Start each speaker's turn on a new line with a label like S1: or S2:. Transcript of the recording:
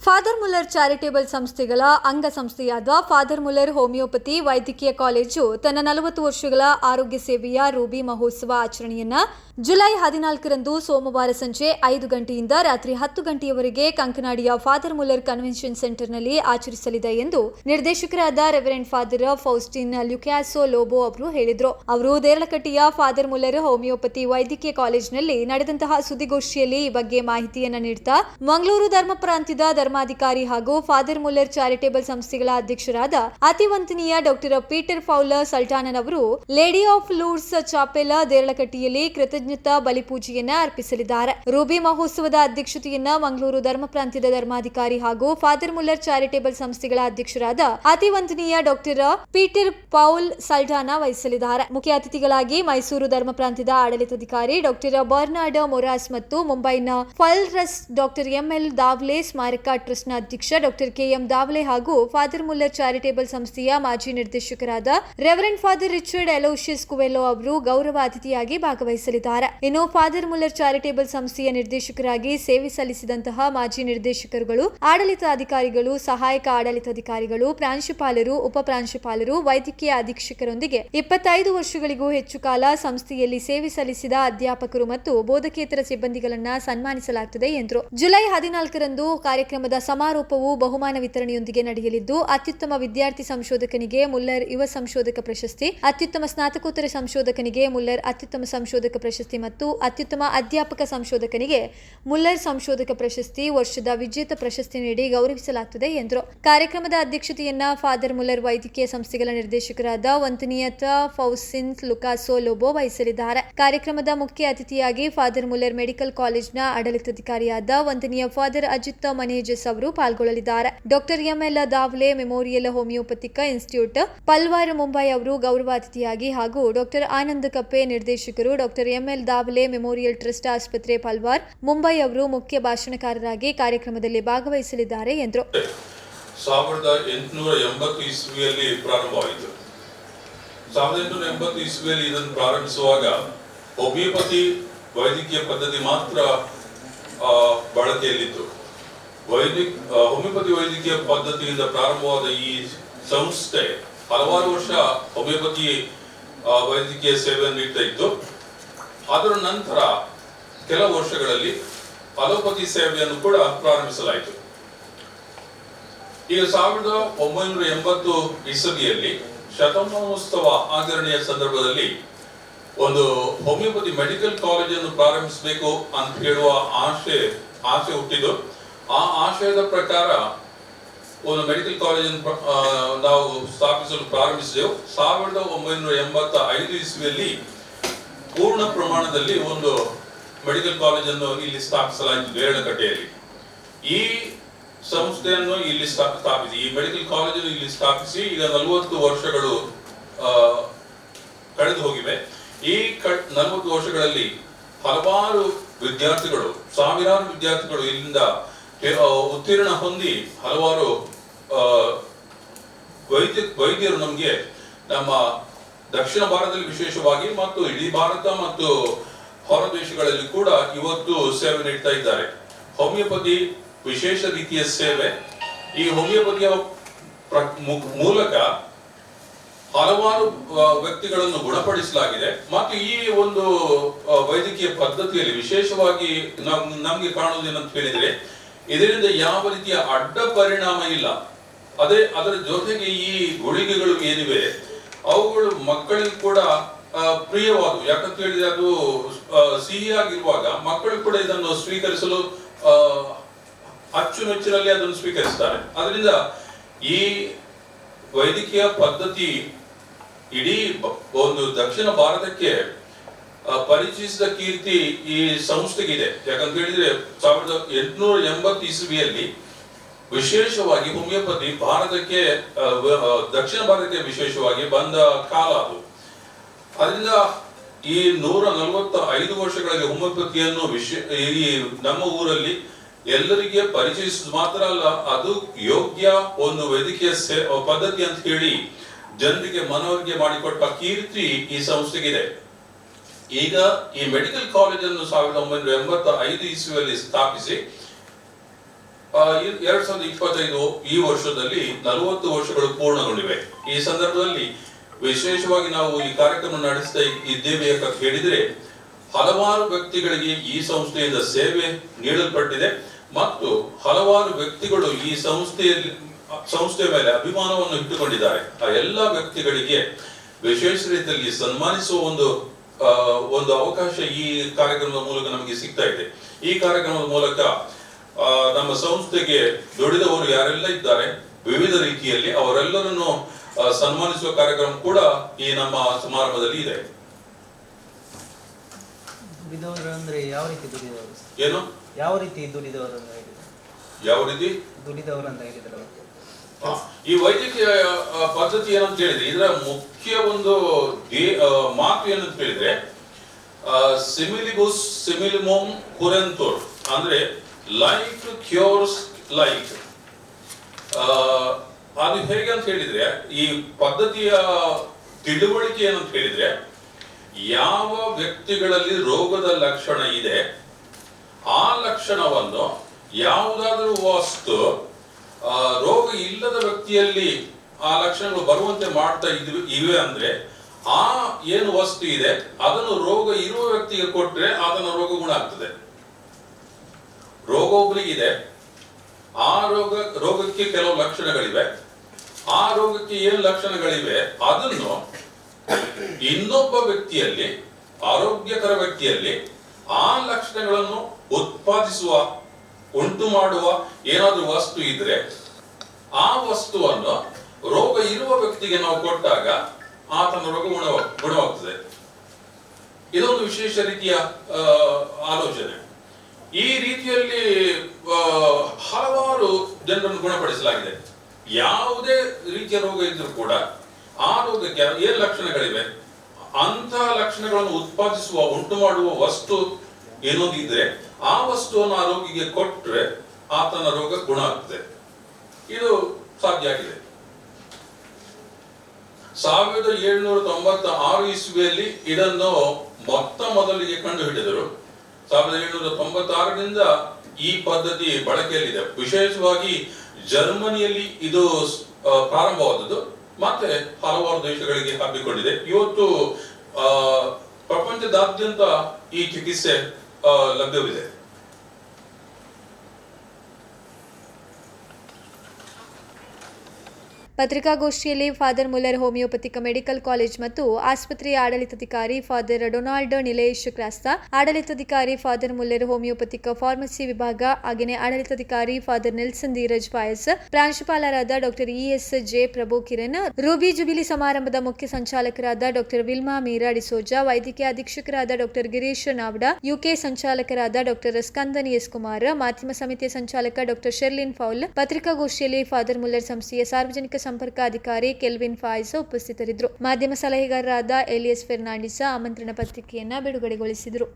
S1: Father Muller charitable ಸಂಸ್ಥೆಗಳ ಅಂಗಸಂಸ್ಥೆಯಾದ father Muller homeopathy ವೈದ್ಯಕೀಯ ಕಾಲೇಜು ತನ್ನ ನಲವತ್ತು ವರ್ಷಗಳ ಆರೋಗ್ಯ ಸೇವೆಯ ರೂಬಿ ಮಹೋತ್ಸವ ಆಚರಣೆಯನ್ನ ಜುಲೈ ಹದಿನಾಲ್ಕರಂದು ಸೋಮವಾರ ಸಂಜೆ ಐದು ಗಂಟೆಯಿಂದ ರಾತ್ರಿ ಹತ್ತು ಗಂಟೆಯವರೆಗೆ ಕಂಕನಾಡಿಯ ಫಾದರ್ ಮುಲ್ಲರ್ ಕನ್ವೆನ್ಷನ್ ಸೆಂಟರ್ನಲ್ಲಿ ಆಚರಿಸಲಿದೆ ಎಂದು ನಿರ್ದೇಶಕರಾದ reverend father Faustine Lucas Lobo ಅವರು ಹೇಳಿದರು. ಅವರು ದೇರಳಕಟ್ಟಿಯ ಫಾದರ್ ಮುಲ್ಲರ್ ಹೋಮಿಯೋಪತಿ ವೈದ್ಯಕೀಯ ಕಾಲೇಜಿನಲ್ಲಿ ನಡೆದಂತಹ ಸುದ್ದಿಗೋಷ್ಠಿಯಲ್ಲಿ ಈ ಬಗ್ಗೆ ಮಾಹಿತಿಯನ್ನು ನೀಡುತ್ತಾ ಮಂಗಳೂರು ಧರ್ಮ ಪ್ರಾಂತ್ಯದ ಧರ್ಮಾಧಿಕಾರಿ ಹಾಗೂ ಫಾದರ್ ಮುಲ್ಲರ್ ಚಾರಿಟೇಬಲ್ ಸಂಸ್ಥೆಗಳ ಅಧ್ಯಕ್ಷರಾದ ಅತಿವಂತನೀಯ ಡಾಕ್ಟರ್ ಪೀಟರ್ ಫೌಲರ್ ಸಲ್ಟಾನನ್ ಅವರು ಲೇಡಿ ಆಫ್ ಲೂರ್ಸ್ ಚಾಪೆಲ ದೇರಳಕಟ್ಟಿಯಲ್ಲಿ ಕೃತಜ್ಞತಾ ಬಲಿಪೂಜೆಯನ್ನ ಅರ್ಪಿಸಲಿದ್ದಾರೆ. ರೂಬಿ ಮಹೋತ್ಸವದ ಅಧ್ಯಕ್ಷತೆಯನ್ನ ಮಂಗಳೂರು ಧರ್ಮ ಪ್ರಾಂತ್ಯದ ಧರ್ಮಾಧಿಕಾರಿ ಹಾಗೂ ಫಾದರ್ ಮುಲ್ಲರ್ ಚಾರಿಟೇಬಲ್ ಸಂಸ್ಥೆಗಳ ಅಧ್ಯಕ್ಷರಾದ ಅತಿವಂತನೀಯ ಡಾಕ್ಟರ್ ಪೀಟರ್ ಪೌಲ್ ಸಲ್ಟಾನ ವಹಿಸಲಿದ್ದಾರೆ. ಮುಖ್ಯ ಅತಿಥಿಗಳಾಗಿ ಮೈಸೂರು ಧರ್ಮ ಪ್ರಾಂತ್ಯದ ಆಡಳಿತಾಧಿಕಾರಿ ಡಾಕ್ಟರ್ ಬರ್ನಾರ್ಡ್ ಮೊರಾಸ್ ಮತ್ತು ಮುಂಬೈನ ಫಲ್ರಸ್ ಡಾಕ್ಟರ್ ಎಂಎಲ್ ದಾವ್ಲೆ ಸ್ಮಾರಕ ಟ್ರಸ್ಟ್ನ ಅಧ್ಯಕ್ಷ ಡಾಕ್ಟರ್ ಕೆಎಂ ದಾವಲೆ ಹಾಗೂ ಫಾದರ್ ಮುಲ್ಲರ್ ಚಾರಿಟೇಬಲ್ ಸಂಸ್ಥೆಯ ಮಾಜಿ ನಿರ್ದೇಶಕರಾದ reverend father Richard Aloysius Coelho ಅವರು ಗೌರವ ಅತಿಥಿಯಾಗಿ ಭಾಗವಹಿಸಲಿದ್ದಾರೆ. ಇನ್ನು ಫಾದರ್ ಮುಲ್ಲರ್ ಚಾರಿಟೇಬಲ್ ಸಂಸ್ಥೆಯ ನಿರ್ದೇಶಕರಾಗಿ ಸೇವೆ ಸಲ್ಲಿಸಿದಂತಹ ಮಾಜಿ ನಿರ್ದೇಶಕರುಗಳು, ಆಡಳಿತಾಧಿಕಾರಿಗಳು, ಸಹಾಯಕ ಆಡಳಿತಾಧಿಕಾರಿಗಳು, ಪ್ರಾಂಶುಪಾಲರು, ಉಪ ಪ್ರಾಂಶುಪಾಲರು, ವೈದ್ಯಕೀಯ ಅಧೀಕ್ಷಕರೊಂದಿಗೆ ಇಪ್ಪತ್ತೈದು ವರ್ಷಗಳಿಗೂ ಹೆಚ್ಚು ಕಾಲ ಸಂಸ್ಥೆಯಲ್ಲಿ ಸೇವೆ ಸಲ್ಲಿಸಿದ ಅಧ್ಯಾಪಕರು ಮತ್ತು ಬೋಧಕೇತರ ಸಿಬ್ಬಂದಿಗಳನ್ನ ಸನ್ಮಾನಿಸಲಾಗುತ್ತದೆ ಎಂದರು. ಜುಲೈ ಹದಿನಾಲ್ಕರಂದು ಕಾರ್ಯಕ್ರಮದ ಸಮಾರೋಪವು ಬಹುಮಾನ ವಿತರಣೆಯೊಂದಿಗೆ ನಡೆಯಲಿದ್ದು, ಅತ್ಯುತ್ತಮ ವಿದ್ಯಾರ್ಥಿ ಸಂಶೋಧಕನಿಗೆ ಮುಲ್ಲರ್ ಯುವ ಸಂಶೋಧಕ ಪ್ರಶಸ್ತಿ, ಅತ್ಯುತ್ತಮ ಸ್ನಾತಕೋತ್ತರ ಸಂಶೋಧಕನಿಗೆ ಮುಲ್ಲರ್ ಅತ್ಯುತ್ತಮ ಸಂಶೋಧಕ ಪ್ರಶಸ್ತಿ ಮತ್ತು ಅತ್ಯುತ್ತಮ ಅಧ್ಯಾಪಕ ಸಂಶೋಧಕನಿಗೆ ಮುಲ್ಲರ್ ಸಂಶೋಧಕ ಪ್ರಶಸ್ತಿ ವರ್ಷದ ವಿಜೇತ ಪ್ರಶಸ್ತಿ ನೀಡಿ ಗೌರವಿಸಲಾಗುತ್ತದೆ ಎಂದರು. ಕಾರ್ಯಕ್ರಮದ ಅಧ್ಯಕ್ಷತೆಯನ್ನ ಫಾದರ್ ಮುಲ್ಲರ್ ವೈದ್ಯಕೀಯ ಸಂಸ್ಥೆಗಳ ನಿರ್ದೇಶಕರಾದ ವಂತನಿಯತ ಫೌಸಿನ್ ಲುಕಾಸೋ ಲೋಬೋ ವಹಿಸಲಿದ್ದಾರೆ. ಕಾರ್ಯಕ್ರಮದ ಮುಖ್ಯ ಅತಿಥಿಯಾಗಿ ಫಾದರ್ ಮುಲ್ಲರ್ ಮೆಡಿಕಲ್ ಕಾಲೇಜ್ನ ಆಡಳಿತಾಧಿಕಾರಿಯಾದ ವಂದನೀಯ ಫಾದರ್ ಅಜಿತ್ ಅವರು ಪಾಲ್ಗೊಳ್ಳಲಿದ್ದಾರೆ. Doctor M L Dawle memorial homeopathic institute Palghar, Mumbai ಅವರು ಗೌರವ ಅತಿಥಿಯಾಗಿ ಹಾಗೂ ಡಾಕ್ಟರ್ ಆನಂದ್ ಕಪ್ಪೆ ನಿರ್ದೇಶಕರು doctor M L Dawle memorial trust ಆಸ್ಪತ್ರೆ ಪಲ್ವಾರ್, ಮುಂಬೈ ಅವರು ಮುಖ್ಯ ಭಾಷಣಕಾರರಾಗಿ ಕಾರ್ಯಕ್ರಮದಲ್ಲಿ ಭಾಗವಹಿಸಲಿದ್ದಾರೆ ಎಂದರು.
S2: ಸಾವಿರದ ಎಂಟುನೂರ ಪ್ರಾರಂಭವಾಯಿತು. ಸಾವಿರದ ಎಂಟುನೂರ ಇದನ್ನು ಪ್ರಾರಂಭಿಸುವಾಗ ಹೋಮಿಯೋಪತಿ ವೈದ್ಯಕೀಯ ಪದ್ಧತಿ ಮಾತ್ರ ಬಳಕೆಯಲ್ಲಿತ್ತು. ವೈದ್ಯ ಆ, ಹೋಮಿಯೋಪತಿ ವೈದ್ಯಕೀಯ ಪದ್ಧತಿಯಿಂದ ಪ್ರಾರಂಭವಾದ ಈ ಸಂಸ್ಥೆ ಹಲವಾರು ವರ್ಷ ಹೋಮಿಯೋಪತಿ ವೈದ್ಯಕೀಯ ಸೇವೆಯನ್ನು ನೀಡ್ತಾ ಇತ್ತು. ಅದರ ನಂತರ ಕೆಲವು ವರ್ಷಗಳಲ್ಲಿ ಅಲೋಪತಿ ಸೇವೆಯನ್ನು ಕೂಡ ಪ್ರಾರಂಭಿಸಲಾಯಿತು. ಈಗ ಸಾವಿರದ ಒಂಬೈನೂರ ಎಂಬತ್ತು ಇಸವಿಯಲ್ಲಿ ಶತಮಾನೋತ್ಸವ ಆಚರಣೆಯ ಸಂದರ್ಭದಲ್ಲಿ ಒಂದು ಹೋಮಿಯೋಪತಿ ಮೆಡಿಕಲ್ ಕಾಲೇಜನ್ನು ಪ್ರಾರಂಭಿಸಬೇಕು ಅಂತ ಹೇಳುವ ಆಶೆ ಆಸೆ ಹುಟ್ಟಿದ್ದು. ಆ ಆಶಯದ ಪ್ರಕಾರ ಒಂದು ಮೆಡಿಕಲ್ ಕಾಲೇಜನ್ನು ನಾವು ಸ್ಥಾಪಿಸಲು ಪ್ರಾರಂಭಿಸಿದೆವು. ಸಾವಿರದ ಒಂಬೈನೂರ ಎಂಬತ್ತ ಐದು ಇಸ್ವಿಯಲ್ಲಿ ಪೂರ್ಣ ಪ್ರಮಾಣದಲ್ಲಿ ಒಂದು ಮೆಡಿಕಲ್ ಕಾಲೇಜನ್ನು ಇಲ್ಲಿ ಸ್ಥಾಪಿಸಲಾಯಿತು ಬೇರಳಕಟ್ಟೆಯಲ್ಲಿ ಈ ಸಂಸ್ಥೆಯನ್ನು ಇಲ್ಲಿ ಸ್ಥಾ- ಸ್ಥಾಪಿಸಿ, ಈ ಮೆಡಿಕಲ್ ಕಾಲೇಜನ್ನು ಇಲ್ಲಿ ಸ್ಥಾಪಿಸಿ ಈಗ ನಲವತ್ತು ವರ್ಷಗಳು ಕಳೆದು ಹೋಗಿವೆ. ಈ ನಲವತ್ತು ವರ್ಷಗಳಲ್ಲಿ ಹಲವಾರು ವಿದ್ಯಾರ್ಥಿಗಳು, ಸಾವಿರಾರು ವಿದ್ಯಾರ್ಥಿಗಳು ಇಲ್ಲಿಂದ ಉತ್ತೀರ್ಣ ಹೊಂದಿ ಹಲವಾರು ವೈದ್ಯ, ವೈದ್ಯರು ನಮಗೆ ನಮ್ಮ ದಕ್ಷಿಣ ಭಾರತದಲ್ಲಿ ವಿಶೇಷವಾಗಿ ಮತ್ತು ಇಡೀ ಭಾರತ ಮತ್ತು ಹೊರ ದೇಶಗಳಲ್ಲಿ ಕೂಡ ಇವತ್ತು ಸೇವೆ ನೀಡ್ತಾ ಇದ್ದಾರೆ. ಹೋಮಿಯೋಪತಿ ವಿಶೇಷ ರೀತಿಯ ಸೇವೆ. ಈ ಹೋಮಿಯೋಪತಿಯ ಮೂಲಕ ಹಲವಾರು ವ್ಯಕ್ತಿಗಳನ್ನು ಗುಣಪಡಿಸಲಾಗಿದೆ. ಮತ್ತು ಈ ಒಂದು ವೈದ್ಯಕೀಯ ಪದ್ಧತಿಯಲ್ಲಿ ವಿಶೇಷವಾಗಿ ನಮ್, ನಮ್ಗೆ ಕಾಣುವುದೇನಂತ ಹೇಳಿದ್ರೆ ಇದರಿಂದ ಯಾವ ರೀತಿಯ ಅಡ್ಡ ಪರಿಣಾಮ ಇಲ್ಲ. ಅದೇ ಅದರ ಜೊತೆಗೆ ಈ ಗುಳಿಗೆಗಳು ಏನಿವೆ, ಅವುಗಳು ಮಕ್ಕಳಿಗೆ ಕೂಡ ಪ್ರಿಯವಾದವು. ಯಾಕಂತ ಹೇಳಿದ್ರೆ ಅದು ಸಿಹಿಯಾಗಿರುವಾಗ ಮಕ್ಕಳು ಕೂಡ ಇದನ್ನು ಸ್ವೀಕರಿಸಲು ಅಚ್ಚುಮೆಚ್ಚಿನಲ್ಲಿ ಅದನ್ನು ಸ್ವೀಕರಿಸ್ತಾರೆ. ಅದರಿಂದ ಈ ವೈದ್ಯಕೀಯ ಪದ್ಧತಿ ಇಡೀ ಒಂದು ದಕ್ಷಿಣ ಭಾರತಕ್ಕೆ ಪರಿಚಯಿಸಿದ ಕೀರ್ತಿ ಈ ಸಂಸ್ಥೆಗಿದೆ. ಯಾಕಂತ ಹೇಳಿದ್ರೆ ಸಾವಿರದ ಎಂಟುನೂರ ಎಂಬತ್ತು ಇಸವಿಯಲ್ಲಿ ವಿಶೇಷವಾಗಿ ಹೋಮಿಯೋಪತಿ ಭಾರತಕ್ಕೆ ದಕ್ಷಿಣ ಭಾರತಕ್ಕೆ ವಿಶೇಷವಾಗಿ ಬಂದ ಕಾಲ ಅದು. ಅದರಿಂದ ಈ ನೂರ ನಲವತ್ತ ಐದು ವರ್ಷಗಳಲ್ಲಿ ಹೋಮಿಯೋಪತಿಯನ್ನು ವಿಶೇ, ಈ ನಮ್ಮ ಊರಲ್ಲಿ ಎಲ್ಲರಿಗೆ ಪರಿಚಯಿಸಿದ ಮಾತ್ರ ಅಲ್ಲ, ಅದು ಯೋಗ್ಯ ಒಂದು ವೈದ್ಯಕೀಯ ಪದ್ಧತಿ ಅಂತ ಹೇಳಿ ಜನರಿಗೆ ಮನವರಿಕೆ ಮಾಡಿಕೊಟ್ಟ ಕೀರ್ತಿ ಈ ಸಂಸ್ಥೆಗಿದೆ. ಈಗ ಈ ಮೆಡಿಕಲ್ ಕಾಲೇಜನ್ನು ಸಾವಿರದ ಒಂಬೈನೂರ ಎಂಬತ್ತ ಐದು ಇಸ್ವಿಯಲ್ಲಿ ಸ್ಥಾಪಿಸಿ ಎರಡ್ ಸಾವಿರದ ಇಪ್ಪತ್ತೈದು ಈ ವರ್ಷದಲ್ಲಿ ನಲವತ್ತು ವರ್ಷಗಳು ಪೂರ್ಣಗೊಂಡಿವೆ. ಈ ಸಂದರ್ಭದಲ್ಲಿ ವಿಶೇಷವಾಗಿ ನಾವು ಈ ಕಾರ್ಯಕ್ರಮ ನಡೆಸ್ತಾ ಇದ್ದೇವೆ ಅಂತ ಹೇಳಿದ್ರೆ ಹಲವಾರು ವ್ಯಕ್ತಿಗಳಿಗೆ ಈ ಸಂಸ್ಥೆಯಿಂದ ಸೇವೆ ನೀಡಲ್ಪಟ್ಟಿದೆ ಮತ್ತು ಹಲವಾರು ವ್ಯಕ್ತಿಗಳು ಈ ಸಂಸ್ಥೆಯಲ್ಲಿ ಸಂಸ್ಥೆಯ ಮೇಲೆ ಅಭಿಮಾನವನ್ನು ಇಟ್ಟುಕೊಂಡಿದ್ದಾರೆ. ಆ ಎಲ್ಲ ವ್ಯಕ್ತಿಗಳಿಗೆ ವಿಶೇಷ ರೀತಿಯಲ್ಲಿ ಸನ್ಮಾನಿಸುವ ಒಂದು ಒಂದು ಅವಕಾಶ ಈ ಕಾರ್ಯಕ್ರಮದ ಮೂಲಕ ನಮಗೆ ಸಿಗ್ತಾ ಇದೆ. ಈ ಕಾರ್ಯಕ್ರಮದ ಮೂಲಕ ನಮ್ಮ ಸಂಸ್ಥೆಗೆ ದುಡಿದವರು ಯಾರೆಲ್ಲ ಇದ್ದಾರೆ ವಿವಿಧ ರೀತಿಯಲ್ಲಿ ಅವರೆಲ್ಲರನ್ನು ಸನ್ಮಾನಿಸುವ ಕಾರ್ಯಕ್ರಮ ಕೂಡ ಈ ನಮ್ಮ ಸಮಾರಂಭದಲ್ಲಿ ಇದೆ.
S3: ದುಡಿದವರು ಅಂದ್ರೆ ಯಾವ ರೀತಿ ದುಡಿದವರು?
S2: ಏನು?
S3: ಯಾವ ರೀತಿ ದುಡಿದವರು ಅಂತ
S2: ಯಾವ ರೀತಿ?
S3: ದುಡಿದವರು ಅಂತ ಹೇಳಿದ್ರೆ
S2: ಈ ವೈದ್ಯಕೀಯ ಪದ್ಧತಿ ಏನಂತ ಹೇಳಿದ್ರೆ, ಇದರ ಮುಖ್ಯ ಒಂದು ಮಾತು ಏನಂತ ಹೇಳಿದ್ರೆ ಸಿಮಿಲಿಬುಸ್ ಸಿಮಿಲಿಮೋಮ್ ಕುರೆಂತೋರ್. ಅಂದ್ರೆ ಲೈಕ್ ಕ್ಯೂರ್ಸ್ ಲೈಕ್. ಅದು ಹೇಗೆ ಅಂತ ಹೇಳಿದ್ರೆ, ಈ ಪದ್ಧತಿಯ ತಿಳುವಳಿಕೆ ಏನಂತ ಹೇಳಿದ್ರೆ, ಯಾವ ವ್ಯಕ್ತಿಗಳಲ್ಲಿ ರೋಗದ ಲಕ್ಷಣ ಇದೆ, ಆ ಲಕ್ಷಣವನ್ನು ಯಾವುದಾದರೂ ವಸ್ತು ರೋಗ ಇಲ್ಲದ ವ್ಯಕ್ತಿಯಲ್ಲಿ ಆ ಲಕ್ಷಣಗಳು ಬರುವಂತೆ ಮಾಡ್ತಾ ಇದ್ವಿ, ಇವೆ ಅಂದ್ರೆ ಆ ಏನು ವಸ್ತು ಇದೆ, ಅದನ್ನು ರೋಗ ಇರುವ ವ್ಯಕ್ತಿಗೆ ಕೊಟ್ರೆ ಅದನ್ನು ರೋಗ ಗುಣ ಆಗ್ತದೆ. ರೋಗ ಒಬ್ಬರಿಗಿದೆ ಆ ರೋಗ, ರೋಗಕ್ಕೆ ಕೆಲವು ಲಕ್ಷಣಗಳಿವೆ, ಆ ರೋಗಕ್ಕೆ ಏನು ಲಕ್ಷಣಗಳಿವೆ, ಅದನ್ನು ಇನ್ನೊಬ್ಬ ವ್ಯಕ್ತಿಯಲ್ಲಿ, ಆರೋಗ್ಯಕರ ವ್ಯಕ್ತಿಯಲ್ಲಿ ಆ ಲಕ್ಷಣಗಳನ್ನು ಉತ್ಪಾದಿಸುವ ಉಂಟು ಮಾಡುವ ಏನಾದ್ರೂ ವಸ್ತು ಇದ್ರೆ ಆ ವಸ್ತುವನ್ನು ರೋಗ ಇರುವ ವ್ಯಕ್ತಿಗೆ ನಾವು ಕೊಟ್ಟಾಗ ಆತನ ರೋಗ ಗುಣ ಗುಣವಾಗ್ತದೆ. ಇದೊಂದು ವಿಶೇಷ ರೀತಿಯ ಆಲೋಚನೆ. ಈ ರೀತಿಯಲ್ಲಿ ಹಲವಾರು ಜನರನ್ನು ಗುಣಪಡಿಸಲಾಗಿದೆ. ಯಾವುದೇ ರೀತಿಯ ರೋಗ ಇದ್ರೂ ಕೂಡ ಆ ರೋಗಕ್ಕೆ ಏನು ಲಕ್ಷಣಗಳಿವೆ. ಅಂತಹ ಲಕ್ಷಣಗಳನ್ನು ಉತ್ಪಾದಿಸುವ, ಉಂಟು ಮಾಡುವ ವಸ್ತು ಏನೋದಿದ್ರೆ ಆ ವಸ್ತುವನ್ನು ಆ ರೋಗಿಗೆ ಕೊಟ್ರೆ ಆತನ ರೋಗ ಗುಣ ಆಗ್ತದೆ. ಇದು ಸಾಧ್ಯ ಆಗಿದೆ. ಸಾವಿರದ ಏಳುನೂರ ತೊಂಬತ್ತ ಆರು ಇಸ್ವಿಯಲ್ಲಿ ಇದನ್ನು ಮೊತ್ತ ಮೊದಲಿಗೆ ಕಂಡುಹಿಡಿದರು. ಸಾವಿರದ ಏಳುನೂರ ತೊಂಬತ್ತಾರರಿಂದ ಈ ಪದ್ಧತಿ ಬಳಕೆಯಲ್ಲಿದೆ. ವಿಶೇಷವಾಗಿ ಜರ್ಮನಿಯಲ್ಲಿ ಇದು ಪ್ರಾರಂಭವಾದದ್ದು. ಮತ್ತೆ ಹಲವಾರು ದೇಶಗಳಿಗೆ ಹಬ್ಬಿಕೊಂಡಿದೆ ಇವತ್ತು ಪ್ರಪಂಚದಾದ್ಯಂತ ಈ ಚಿಕಿತ್ಸೆ ಲಭ್ಯವಿದೆ.
S1: ಪತ್ರಿಕಾಗೋಷ್ಠಿಯಲ್ಲಿ father Muller homeopathic medical college ಮತ್ತು ಆಸ್ಪತ್ರೆಯ ಆಡಳಿತಾಧಿಕಾರಿ ಫಾದರ್ ಡೊನಾಲ್ಡ್ ನಿಲೇಶ್ ಕ್ರಾಸ್ತಾ, ಆಡಳಿತಾಧಿಕಾರಿ ಫಾದರ್ ಮುಲ್ಲರ್ ಹೋಮಿಯೋಪತಿಕ್ ಫಾರ್ಮಸಿ ವಿಭಾಗ, ಹಾಗೆಯೇ ಆಡಳಿತಾಧಿಕಾರಿ ಫಾದರ್ ನೆಲ್ಸನ್ ಧೀರಜ್ ಪಾಯಸ್, ಪ್ರಾಂಶುಪಾಲರಾದ doctor E S J Prabhu Kiran, ruby jubilee ಸಮಾರಂಭದ ಮುಖ್ಯ ಸಂಚಾಲಕರಾದ ಡಾಕ್ಟರ್ ವಿಲ್ಮಾ ಮೀರಾ ಡಿಸೋಜಾ, ವೈದ್ಯಕೀಯ ಅಧೀಕ್ಷಕರಾದ ಡಾಕ್ಟರ್ ಗಿರೀಶ್ ನಾವ್ಡಾ, ಯುಕೆ ಸಂಚಾಲಕರಾದ ಡಾಕ್ಟರ್ ಸ್ಕಂದನ್ ಎಸ್ ಕುಮಾರ್, ಮಾಧ್ಯಮ ಸಮಿತಿಯ ಸಂಚಾಲಕ ಡಾಕ್ಟರ್ ಶೆರ್ಲಿನ್ ಫೌಲ್, ಪತ್ರಿಕಾಗೋಷ್ಠಿಯಲ್ಲಿ ಫಾದರ್ ಮುಲ್ಲರ್ ಸಂಸ್ಥೆಯ ಸಾರ್ವಜನಿಕ ಸಂಪರ್ಕ ಅಧಿಕಾರಿ ಕೆಲ್ವಿನ್ ಫಾಯ್ಸ್ ಉಪಸ್ಥಿತರಿದ್ದರು. ಮಾಧ್ಯಮ ಸಲಹೆಗಾರರಾದ ಎಲಿಯಸ್ ಫೆರ್ನಾಂಡಿಸ್ ಆಮಂತ್ರಣ ಪತ್ರಿಕೆಯನ್ನು ಬಿಡುಗಡೆಗೊಳಿಸಿದರು.